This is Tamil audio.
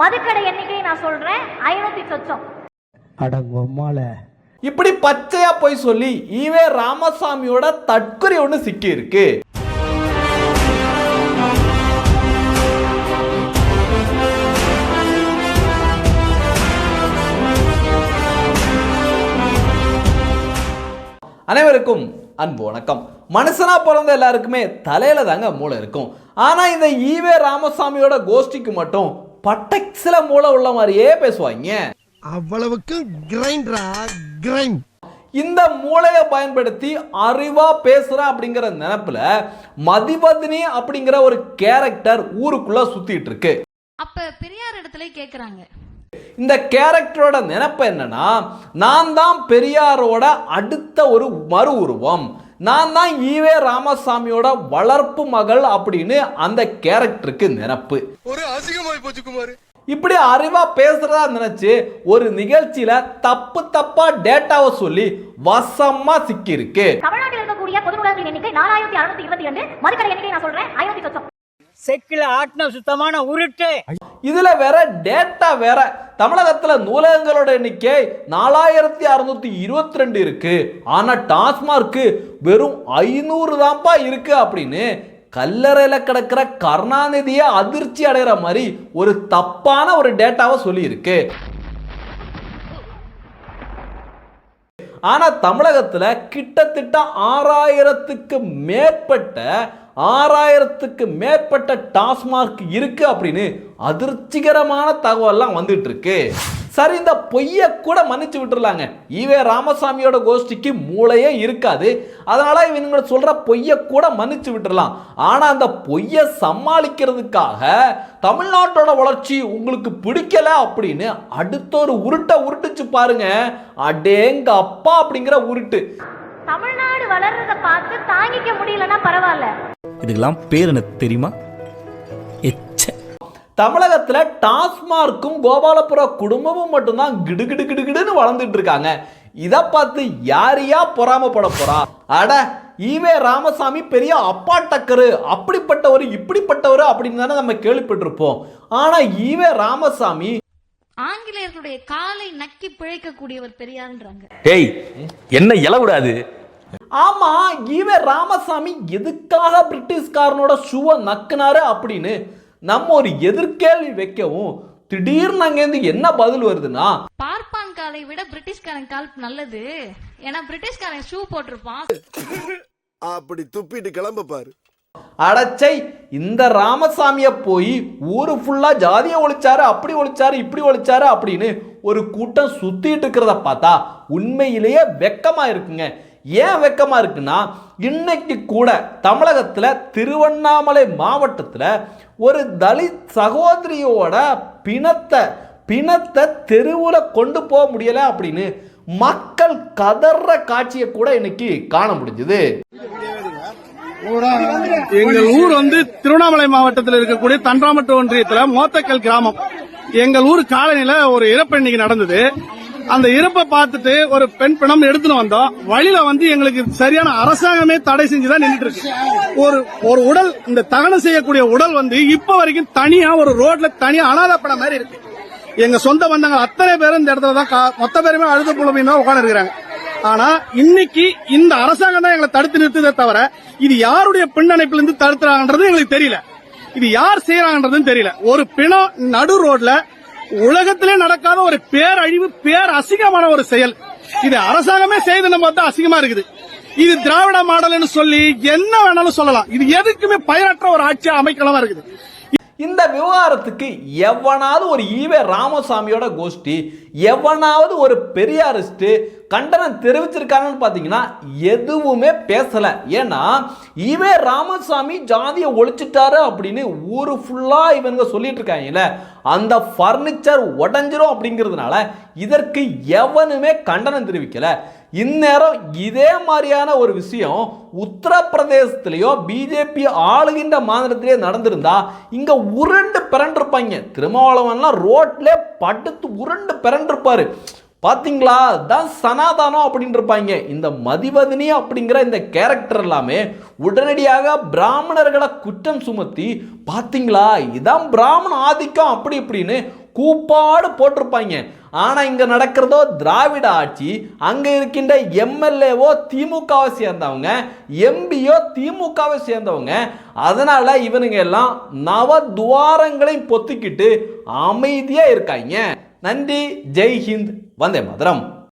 மதுக்கடை எண்ணிக்கை நான் சொல்றேன் ஐநூத்தி சொச்சம். அடங்கொம்மால இப்படி பச்சையா போய் சொல்லி ஈவே ராமசாமியோட தற்கொலை ஒன்று சிக்கி இருக்கு அனைவருக்கும் அன்பு வணக்கம். மனுஷனா பிறந்த எல்லாருக்குமே தலையில தாங்க மூளை இருக்கும். ஆனா இந்த ஈவே ராமசாமியோட கோஷ்டிக்கு மட்டும் பட்டக்ஸில மூளை உள்ள மாதிரியே பேசுவாங்க. அவ்வளவுக்கு கிரைண்டரா கிரைண்ட். இந்த மூளையை பயன்படுத்தி அறிவா பேசுறேன் அப்படிங்கிற நினைப்புல மதிவதினி அப்படிங்கிற ஒரு கேரக்டர் ஊருக்குள்ள சுத்திட்டு இருக்கு. அப்ப பெரியார் இடத்துல கேக்குறாங்க. இந்த கேரக்டரோட நினைப்பு என்னன்னா நான் தான் பெரியாரோட அடுத்த ஒரு மறு உருவம். நான் தான் ஈவே ராமசாமியோட வளர்ப்பு மகள் அப்படின்னு அந்த கேரக்டருக்கு நினைப்பு ஒரு அசிங்கமாய் போச்சு குமார். இப்படி அறிவா பேசுறதா நினைச்சு ஒரு நிகழ்ச்சியில தப்பு தப்பா டேட்டாவை சொல்லி வசமா சிக்கியிருக்கு. தமிழ்நாட்டில் இருக்கக்கூடிய பொது எண்ணிக்கை நாலாயிரத்தி அறுநூத்தி இருபத்தி ரெண்டு. மதுக்கடை எண்ணிக்கை நான் சொல்றேன். ஐநூத்தி சொச்சம் செக்கில் ஆட்டின சுத்தமான உருட்டு. இதுல வேற டேட்டா வேற. தமிழகத்துல நூலகங்களோட எண்ணிக்கை நாலாயிரத்தி அறுநூத்தி இருபத்தி ரெண்டு இருக்கு. ஆனா டாஸ்மார்க்கு வெறும் ஐநூறு தான்ப்பா இருக்கு அப்படின்னு கல்லறையில கிடக்கிற கருணாநிதியை அதிர்ச்சி அடைகிற மாதிரி ஒரு தப்பான ஒரு டேட்டாவை சொல்லியிருக்கு. ஆனால் தமிழகத்தில் கிட்டத்தட்ட ஆறாயிரத்துக்கு மேற்பட்ட ஆறாயிரத்துக்கு மேற்பட்ட டாஸ்மார்க் இருக்குது அப்படின்னு அதிர்ச்சிகரமான தகவல்லாம் வந்துட்டு இருக்கு. சரி இந்த பொய்யை கூட மன்னிச்சு விட்டுறலாங்க. ஈவே ராமசாமியோட கோஷ்டிக்கு மூளையே இருக்காது. அதனால இவங்க சொல்ற பொய்யை கூட மன்னிச்சு விட்டுறலாம். ஆனா அந்த பொய்யை சமாளிக்கிறதுக்காக தமிழ்நாட்டோட வளர்ச்சி உங்களுக்கு பிடிக்கல அப்படின்னு அடுத்த ஒரு உருட்டை உருட்டுச்சு பாருங்க. அடேங்க அப்பா அப்படிங்கிற உருட்டு. தமிழ்நாடு வளர்றத பார்த்து தாங்கிக்க முடியலன்னா பரவாயில்ல. இதுக்கெல்லாம் பேர் எனக்கு தெரியுமா? தமிழகத்துல டாஸ்மார்க்கும் கோபாலபுர குடும்பமும் மட்டும்தான் கிடு கிடு கிடு கிடுன்னு வளர்ந்துட்டு இருக்காங்க. இதை பார்த்து யாரையா பொறாமப்பட போறா? அட ஈவே ராமசாமி பெரிய அப்பா டக்கரு அப்படிப்பட்டவர் இப்படிப்பட்டவர் அப்படின்னு தானே நம்ம கேள்விப்பட்டிருப்போம். ஆனா ஈவே ராமசாமி ஆங்கிலேயர்களுடைய காலை நக்கி பிழைக்கக்கூடியவர் பெரியார்ன்றாங்க. ஏய் என்ன இலவிடாது ஆமா ஈவே ராமசாமி எதுக்காக பிரிட்டிஷ்காரனோட ஷூவை நக்குனாரு அப்படின்னு? நம்ம ஒரு எதிர்கேள்வி வைக்கவும் திடீர்னு அங்கேருந்து என்ன பதில் வருதுன்னா பார்ப்பான் காலை விட பிரிட்டிஷ்காரன் கால் நல்லது. ஏன்னா பிரிட்டிஷ்காரன் ஷூ போட்டிருப்பான். அப்படி துப்பிட்டு கிளம்ப பாரு. அடச்சை இந்த ராமசாமியை போய் ஊரு ஃபுல்லா ஜாதியை ஒழிச்சாரு அப்படி ஒழிச்சாரு இப்படி ஒழிச்சாரு அப்படின்னு ஒரு கூட்டம் சுத்திட்டு இருக்கிறத பார்த்தா உண்மையிலேயே வெக்கமா இருக்குங்க ஏன் வெக்கமாக இருக்குன்னா இன்னைக்கு கூட தமிழகத்தில் திருவண்ணாமலை மாவட்டத்தில் ஒரு தலித் சகோதரியோட பிணத்தை பிணத்தை தெருவில் கொண்டு போக முடியலை அப்படின்னு மக்கள் கதற காட்சியை கூட இன்னைக்கு காண முடிஞ்சுது. எங்கள் ஊர் வந்து திருவண்ணாமலை மாவட்டத்தில் இருக்கக்கூடிய தன்றாமட்டு ஒன்றியத்தில் மோத்தக்கல் கிராமம். எங்கள் ஊர் காலனில ஒரு இறப்பு இன்னைக்கு நடந்தது. அந்த இருப்பை பார்த்துட்டு ஒரு பெண் பிணம் எடுத்துன்னு வந்தோம். வழியில வந்து எங்களுக்கு சரியான அரசாங்கமே தடை செஞ்சுதான் நின்றுட்டு இருக்கு. ஒரு ஒரு உடல் இந்த தகனம் செய்யக்கூடிய உடல் வந்து இப்ப வரைக்கும் தனியா ஒரு ரோட்ல தனியா அனாதப்பட மாதிரி இருக்கு. எங்க சொந்த பந்தங்கள் அத்தனை பேரும் இந்த இடத்துல தான் கா- மொத்த பேருமே அழுது புலமையும் தான் இருக்கிறாங்க ஆனா இன்னைக்கு இந்த அரசாங்கம் தான் எங்களை தடுத்து நிறுத்துதே தவிர இது யாருடைய பின்னணைப்புல இருந்து தடுத்துறாங்கன்றது எங்களுக்கு தெரியல. இது யார் செய்யறாங்கன்றதும் தெரியல. ஒரு பிணம் நடு ரோட்ல உலகத்திலே நடக்காத ஒரு பேரழிவு பேர் அசிங்கமான ஒரு செயல். இது அரசாங்கமே செய்துன்னு பார்த்தா அசிங்கமா இருக்குது. இது திராவிட மாடல்னு சொல்லி என்ன வேணாலும் சொல்லலாம். இது எதுக்குமே பயனற்ற ஒரு ஆட்சியா அமைக்கலாம் இருக்குது. இந்த விவகாரத்துக்கு எவனாவது ஒரு ஈவே ராமசாமியோட கோஷ்டி எவனாவது ஒரு பெரியாரிஸ்ட் கண்டனம் தெரிவிச்சிருக்காங்கன்னு பார்த்தீங்கன்னா எதுவுமே பேசல. ஏன்னா இவே ராமசாமி ஜாதியை ஒழிச்சிட்டாரு அப்படின்னு ஊரு ஃபுல்லா இவங்க சொல்லிட்டு இருக்காங்கல்ல. அந்த ஃபர்னிச்சர் உடஞ்சிரும் அப்படிங்கிறதுனால இதற்கு எவனுமே கண்டனம் தெரிவிக்கல. இந்நேரம் இதே மாதிரியான ஒரு விஷயம் உத்தரப்பிரதேசத்திலேயோ பிஜேபி ஆளுகின்ற மாநிலத்திலேயே நடந்திருந்தா இங்க உருண்டு பிறண்டிருப்பாங்க. திருமாவளவன்லாம் ரோட்ல படுத்து உருண்டு பிறண்டிருப்பாரு. பார்த்தீங்களா தான் சனாதானம் அப்படின்னு இருப்பாங்க இந்த மதிவதனி அப்படிங்கிற இந்த கேரக்டர் எல்லாமே உடனடியாக பிராமணர்களை குற்றம் சுமத்தி பார்த்தீங்களா இதான் பிராமண ஆதிக்கம் அப்படி இப்படின்னு கூப்பாடு போட்டிருப்பாங்க. ஆனால் இங்கே நடக்கிறதோ திராவிட ஆட்சி அங்கே இருக்கின்ற எம்எல்ஏவோ திமுகவை சேர்ந்தவங்க எம்பியோ திமுகவை சேர்ந்தவங்க அதனால் இவனுங்க எல்லாம் நவ துவாரங்களையும் பொத்திக்கிட்டு அமைதியாக இருக்காங்க. நன்றி. ஜெய் ஹிந்த். வந்தே மதுரம்.